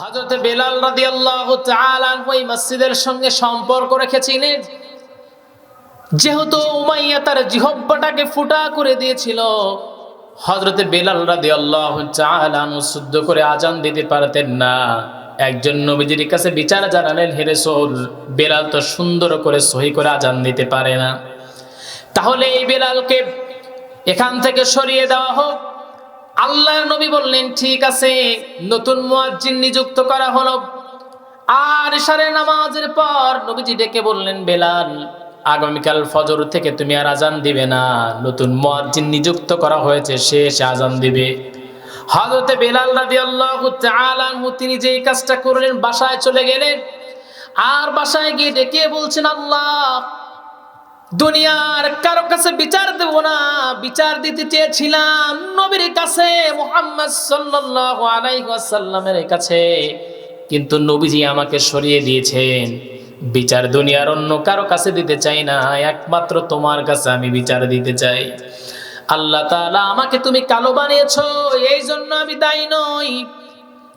হজরত বেলাল রাদি আল্লাহ ওই মসজিদের সঙ্গে সম্পর্ক রেখেছিলেন। যেহেতু উমাইয়া তার জিহব্বাটাকে ফুটা করে দিয়েছিল হজরতে বেলাল রাদি আল্লাহ শুদ্ধ করে আজান দিতে পারতেন না। একজন নবীজির কাছে বিচার জানালেন হেরে সোল বেলাল তো সুন্দর করে সহি করে আজান দিতে পারে না। তাহলে এই বেলালকে এখান থেকে সরিয়ে দেওয়া হোক। আল্লাহর নবী বললেন, ঠিক আছে, নতুন মুয়াজ্জিন নিযুক্ত করা হলো। আর সারে নামাজের পর নবীজি ডেকে বললেন, বেলাল, আগামীকাল ফজর থেকে তুমি আর আজান দিবে না। নতুন মুয়াজ্জিন নিযুক্ত করা হয়েছে, সে আজান দিবে। হযরতে বেলাল রাদিয়াল্লাহু তাআলা তিনি যেই কাজটা করলেন, বাসায় চলে গেলেন। আর বাসায় গিয়ে ডেকে বলছেন, আল্লাহ দুনিয়ার কারও কাছে বিচার দেব না। বিচার দিতে চেয়েছিলাম নবীর কাছে, মোহাম্মদ সাল্লাল্লাহু আলাইহি ওয়াসাল্লামের কাছে। কিন্তু নবীজি আমাকে সরিয়ে দিয়েছেন। বিচার দুনিয়ার অন্য কারও কাছে দিতে চাই না, একমাত্র তোমার কাছে আমি বিচার দিতে চাই। আল্লাহ তাআলা আমাকে তুমি কালো বানিয়েছো এই জন্য আমি দায়ী নই।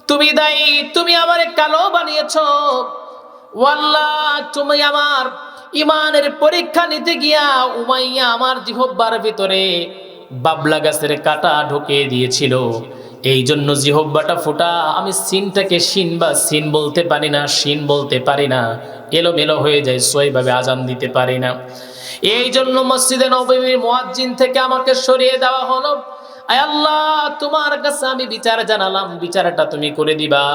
তুমি দায়ী, তুমি আমারে কালো বানিয়েছো। ওয়াল্লাহ, তুমি আমার ইমানের পরীক্ষা নিতে গিয়া উমাইয়া আমার জিহব্বার ভিতরে বাবলা গাছের কাটা ঢুকিয়ে দিয়েছিল। এই জন্য জিহব্বাটা ফোটা, আমি সিনটাকে সিন বা সিন বলতে পারি না, সিন বলতে পারি না। এলোমেলো হয়ে যায়, সইভাবে আজান দিতে পারি না। এই জন্য মসজিদে নবীর মুয়াজ্জিন থেকে আমাকে সরিয়ে দেওয়া হলো। আল্লাহ, তোমার কাছে আমি বিচার জানালাম, বিচারটা তুমি করে দিবা।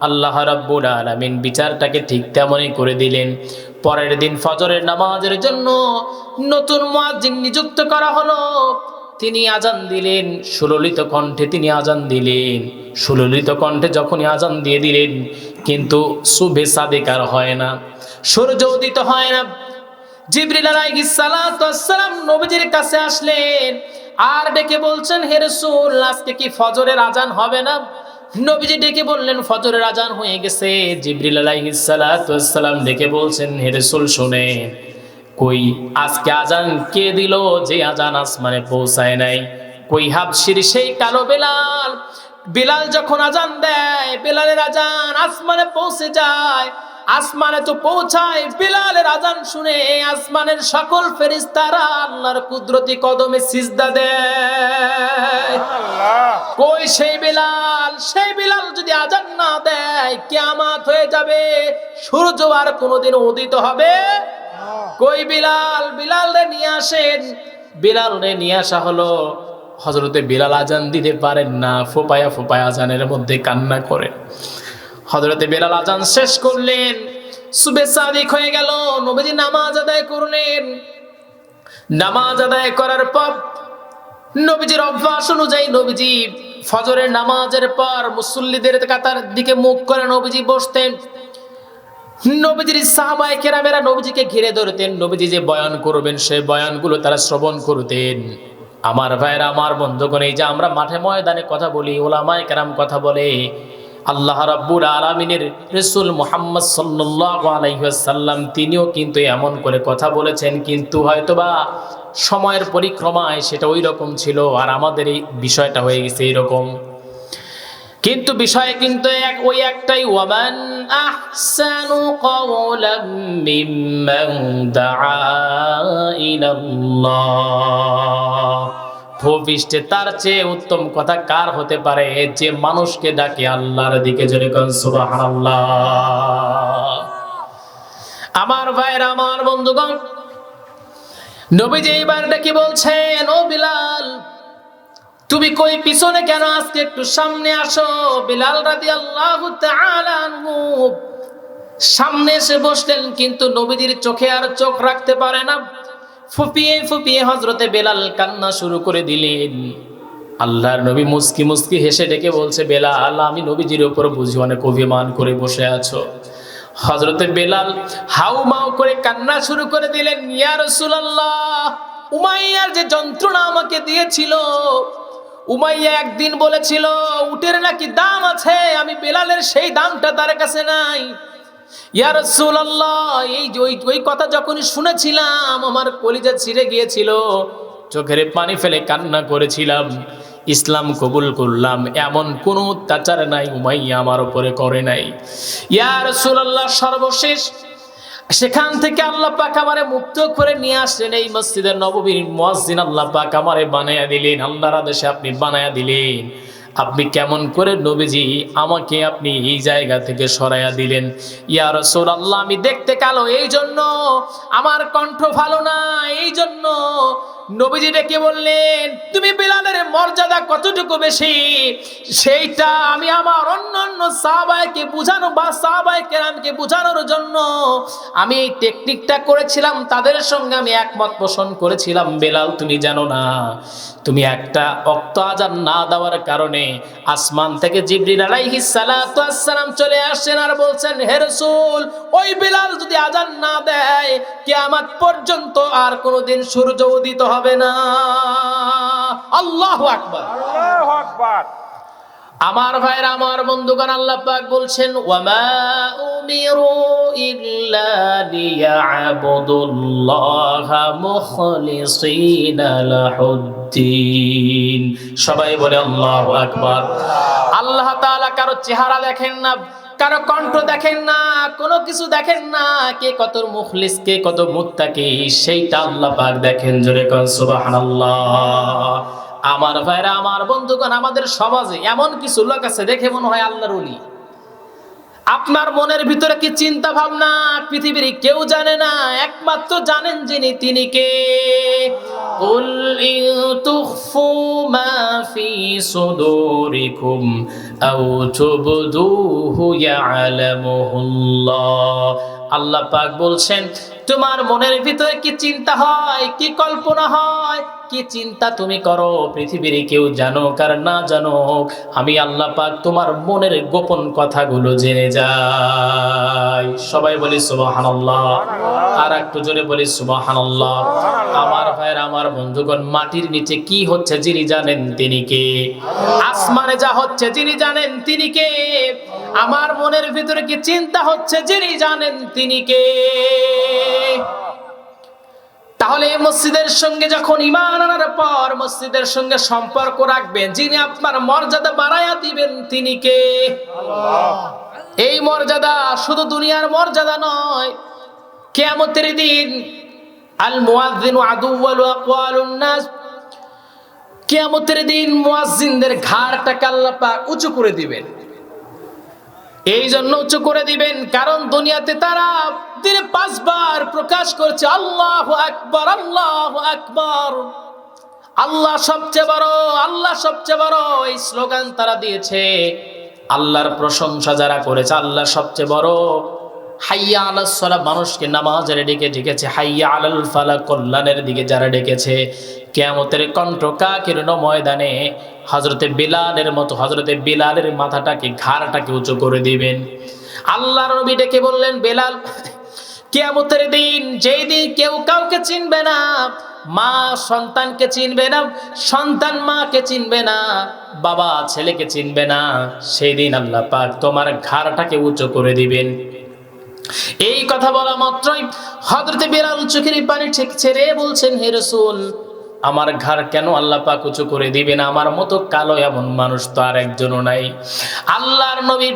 আল্লাহ রাব্বুল আলামিন বিচারটাকে ঠিক তেমনই করে দিলেন। পরের দিন ফজরের নামাজের জন্য নতুন মুয়াজ্জিন নিযুক্ত করা হলো। তিনি আজান দিলেন, সুললিত কণ্ঠে তিনি আজান দিলেন। সুললিত কণ্ঠে যখনই আজান দিয়ে দিলেন, কিন্তু শুভে সাদেকার হয় না, সূর্য উদিত হয় না। জিবরিল আলাইহিস সালাতু ওয়াসসালাম নবীজির কাছে আসলেন, আর ডেকে বলছেন, হে রাসূল, আজকে কি ফজরের আজান হবে না? নবীজি ডেকে বললেন, ফজরের আজান হয়ে গেছে। জিবরিল আলাইহিস সালাতু ওয়াসসালাম ডেকে বলছেন, হে রাসূল, শুনে। কই, আজকে আজান কে দিল? যে আজান আসমানে পৌঁছায় নাই। কই, হাবশির সেই কালো বেলাল। বেলাল যখন আজান দেয়, বেলালের আজান আসমানে পৌঁছে যায়। আসমানে তো পৌঁছায়, বিলালের আজান শুনে আসমানের সকল ফেরিস্তারা আল্লাহর কুদরতি কদমে সিজদা দেয়। কই সেই বিলাল? সেই বিলাল যদি আজান না দেয়, কিয়ামত হয়ে যাবে, সূর্য আর কোনোদিন উদিত হবে? কই বিলাল? বিলাল রে নিয়ে আসেন। বিলাল রে নিয়ে আসা হলো। হজরতে বিলাল আজান দিতে পারেন না, ফোপায়া ফোপায়া আজানের মধ্যে কান্না করে। হজরতে বেলাল আজান শেষ করলেন। সুবে সাদিক হয়ে গেল, নবীজি নামাজ আদায় করলেন। নামাজ আদায় করার পর নবীজির অভ্যাস অনুযায়ী নবীজি ফজরের নামাজের পর মুসল্লিদের কাতার দিকে মুখ করে নবীজি বসতেন। নবীজির সাহাবায়ে কেরামেরা নবীজিকে ঘিরে ধরতেন। নবীজি যে বয়ান করবেন সেই বয়ানগুলো তারা শ্রবণ করতেন। আমার ভাইয়েরা, আমার বন্ধুগণ, এই যে আমরা মাঠে ময়দানে কথা বলি, ওলামায় কেরাম কথা বলে, আল্লাহ রাব্বুল আলামিনের রসুল মুহাম্মদ সাল্লাল্লাহু আলাইহি ওয়াসাল্লাম তিনিও কিন্তু এমন করে কথা বলেছেন, কিন্তু হয়তোবা সময়ের পরিক্রমায় সেটা ওই রকম ছিল আর আমাদের এই বিষয়টা হয়ে গেছে এরকম কিন্তু বিষয় কিন্তু এক, ওই একটাই, ওয়ামান আহসানু কওলাম মিম্মান দাআ ইলাল্লাহ। ভূপৃষ্ঠে তার চেয়ে উত্তম কথা কার হতে পারে? যে মানুষকে ডাকে আল্লাহর দিকে জোরে কোন, সুবহানাল্লাহ। আমার ভাইরা আমার বন্ধুগণ নবীজি এইবার ডেকে বলছেন, ও বিলাল, তুমি কই পিছনে কেন আজকে একটু সামনে আসো? বিলাল তাআলা আনহু সামনে এসে বসলেন, কিন্তু নবীজির চোখে আর চোখ রাখতে পারে না। ফুপিয়ে ফুপিয়ে হজরতে বেলাল কান্না শুরু করে দিলেন। আল্লাহর নবী মুস্কি মুস্কি হেসে ডেকে বলছে, বেলাল, আমি নবীজির উপর বুঝি অনেক অভিমান করে বসে আছো। হজরতে বেলাল হাউ মাউ করে কান্না শুরু করে দিলেন, ইয়া রাসূলুল্লাহ, উমাইয়ার যে যন্ত্রণা আমাকে দিয়েছিল, উমাইয়া একদিন বলেছিল, উটের নাকি দাম আছে, আমি বেলালের সেই দামটা তার কাছে নাই। ইয়া রাসূলুল্লাহ, এই ওই ওই কথা যখনই শুনেছিলাম, আমার কলিজা ছিঁড়ে গিয়েছিল, চোখের পানি ফেলে কান্না করেছিলাম। ইসলাম কবুল করলাম, এমন কোন অত্যাচার নাই, উমাইয়া আমার উপরে করে নাই। ইয়া রাসূলুল্লাহ, সর্বশেষ সেখান থেকে আল্লাহ পাক আমারে মুক্ত করে নিয়ে আসলেন এই মসজিদের নববীর মুয়াজ্জিন। আল্লাহ পাক আমারে বানায়া দিলেন, আল্লাহর আদেশে আপনি বানায়া দিলেন। আপনি কেমন করে নবীজি আমাকে আপনি এই জায়গা থেকে সরাইয়া দিলেন। ইয়া রাসূলুল্লাহ, আমি দেখতে কালো এই জন্য আমার কণ্ঠ ভালো না এই জন্য নবীজি ডেকে বললেন? তুমি বিলালের মর্যাদা কতটুকু বেশি? সেইটা আমি আমার অন্য অন্য সাহাবাইকে বুঝানো বা সাহাবাইকে আমাকে বোঝানোর জন্য আমি এই টেকনিকটা করেছিলাম। তাদের সঙ্গে আমি একমত পোষণ করেছিলাম, বেলাল, তুমি জানো না, তুমি একটা অক্ত আজান না দেওয়ার কারণে আসমান থেকে জিবরিল আলাইহিস সালাতু আসসালাম চলে আসছেন আর বলছেন, হে রাসূল, ওই বেলাল যদি আজান না দেয়, কিয়ামত পর্যন্ত আর কোনোদিন সূর্য উদিত হবে না। আল্লাহু আকবার। আল্লাহু আকবার। আমার ভাইরা আমার বন্ধুগণ আল্লাহ পাক বলছেন ওয়ামা উমিরু ইল্লা লিয়াবুদুল্লাহা মুখলিসিনা লাহুদ্দিন। সবাই বলে আল্লাহু আকবার। আল্লাহ তাআলা কারও চেহারা দেখেন না কারো কণ্ঠ দেখেন না কোনো কিছু দেখেন না কে কত মুখলিস কে কত মুত্তাকি সেইটা আল্লাহ পাক দেখেন জোরে কোন সুবহানাল্লাহ আমার ভাইরা আমার বন্ধুগণ আমাদের সমাজে এমন কিছু লোক আছে দেখে মনে হয় আল্লাহর ওলি আপনার মনের ভিতরে কি চিন্তা ভাবনা পৃথিবীর কেউ জানে না একমাত্র জানেন যিনি তিনি কে قل إن تخفوا ما في صدوركم আও তুবদুহু ইয়ালামুহুল্লাহ। আল্লাহ পাক বলছেন তোমার মনের ভিতরে কি চিন্তা হয়, কি কল্পনা হয়, কি চিন্তা তুমি করো, পৃথিবীর কেউ জানো কার না জানো আমি আল্লাহ পাক তোমার মনের গোপন কথাগুলো জেনে যাই। সবাই বলি সুবহানাল্লাহ, আর একটু জোরে বলি সুবহানাল্লাহ। আমার ভাইয়ের, আমার বন্ধুগণ, মাটির নিচে কি হচ্ছে যিনি জানেন তিনি কে? আসমানে যা হচ্ছে যিনি জানেন তিনি কে? আমার মনের ভিতরে কি চিন্তা হচ্ছে যিনি জানেন তিনি কে? তাহলে এই মসজিদের সঙ্গে যখন ইমান আনার পর মসজিদের সঙ্গে সম্পর্ক রাখবেন যিনি আপনার মর্যাদা বাড়াইয়া দিবেন তিনি কে? এই মর্যাদা শুধু দুনিয়ার মর্যাদা নয় কেয়ামতের দিন আল মুয়াজ্জিনু আদুওয়াল আকওয়ালুন নাস কেয়ামতের দিন মুয়াজ্জিনদের ঘাড়টাকে আল্লাহ পাক উঁচু করে দিবেন। এই জন্য উঁচু করে দিবেন, কারণ দুনিয়াতে তারা দিনে পাঁচবার প্রকাশ করছে, আল্লাহ আকবর আল্লাহ আকবর। আল্লাহ সবচেয়ে বড়, আল্লাহ সবচেয়ে বড়, এই স্লোগান তারা দিয়েছে। আল্লাহর প্রশংসা যারা করেছে, আল্লাহ সবচেয়ে বড়। হাইয়া আলাল সালা মানুষকে নামাজের দিকে ডেকেছে হাইয়া আলাল ফালা, কল্যাণের দিকে যারা ডেকেছে। কেয়ামতের কণ্ঠ কাকের ময়দানে হজরতে বিলালের মতো হজরতে বিলালের মাথাটাকে, ঘাড়টাকে উঁচু করে দিবেন। আল্লাহর নবী ডেকে বললেন, বেলাল, কেয়ামতের দিন যেই দিন কেউ কাউকে চিনবে না, মা সন্তানকে চিনবে না, সন্তান মাকে চিনবে না, বাবা ছেলেকে চিনবে না, সেই দিন আল্লাহ পাক তোমার ঘাড়টাকে উঁচু করে দিবেন। এই কথা বলা মাত্রই হজরতে বিড়াল চোখের পানি ঠিক ছেড়ে বলছেন, হে রসুল, আমার ঘর কেন আল্লাহ পাক উঁচু করে দিবেন? আমার মতো কালো এমন মানুষ তো আর একজনও নাই। আল্লাহর নবী,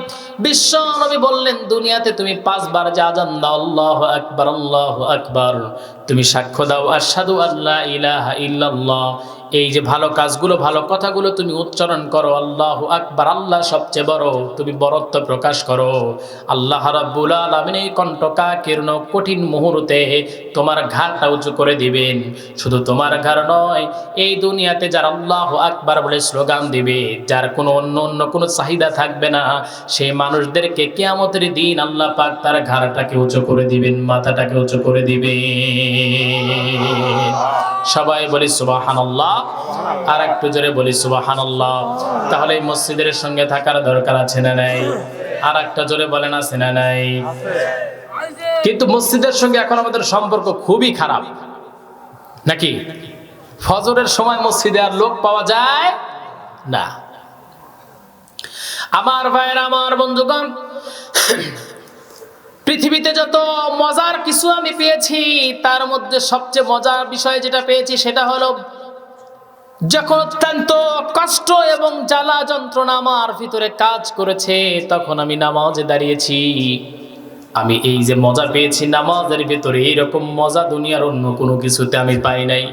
বিশ্ব নবী বললেন, দুনিয়াতে তুমি পাঁচবার যা আজান দাও, আল্লাহ আকবার আল্লাহ আকবার। তুমি সাক্ষ্য দাও আসাদু আল্লাহ ইলাহা ইল্লাল্লাহ। এই যে ভালো কাজগুলো, ভালো কথাগুলো তুমি উচ্চারণ করো, আল্লাহ আকবার, আল্লাহ সবচেয়ে বড়। তুমি বরত্ব প্রকাশ করো। আল্লাহ রাব্বুল আলামিন এই কণ্ঠকা কীর্ণ কঠিন মুহূর্তে তোমার ঘাড়টা উঁচু করে দিবেন। শুধু তোমার ঘর নয়, এই দুনিয়াতে যার আল্লাহ আকবার বলে স্লোগান দিবে, যার কোনো অন্য অন্য কোনো চাহিদা থাকবে না সেই মানুষদেরকে কেয়ামতের দিন আল্লাহ পাক তার ঘাড়টাকে উঁচু করে দিবেন, মাথাটাকে উঁচু করে দিবেন। সবাই বলি সুবাহানাল্লাহ, আর একটু জোরে বলি সুবাহানাল্লাহ। তাহলে এই মসজিদের সঙ্গে থাকার দরকার আছে না নাই? আর একটা জোরে বলেন আছে না নাই? কিন্তু মসজিদের সঙ্গে এখন আমাদের সম্পর্ক খুবই খারাপ। নাকি? ফজরের সময় মসজিদে আর লোক পাওয়া যায় না। আমার ভাইয়ের, আমার বন্ধুগণ পৃথিবীতে যত মজার কিছু আমি পেয়েছি, তার মধ্যে সবচেয়ে মজার বিষয় যেটা পেয়েছি সেটা হলো যখন অত্যন্ত কষ্ট এবং জ্বালা যন্ত্রণা আমার ভিতরে কাজ করেছে, তখন আমি নামাজে দাঁড়িয়েছি। আমি এই যে মজা পেয়েছি, নামাজের ভিতরে এইরকম মজা দুনিয়ার অন্য কোনো কিছুতে আমি পাই নাই।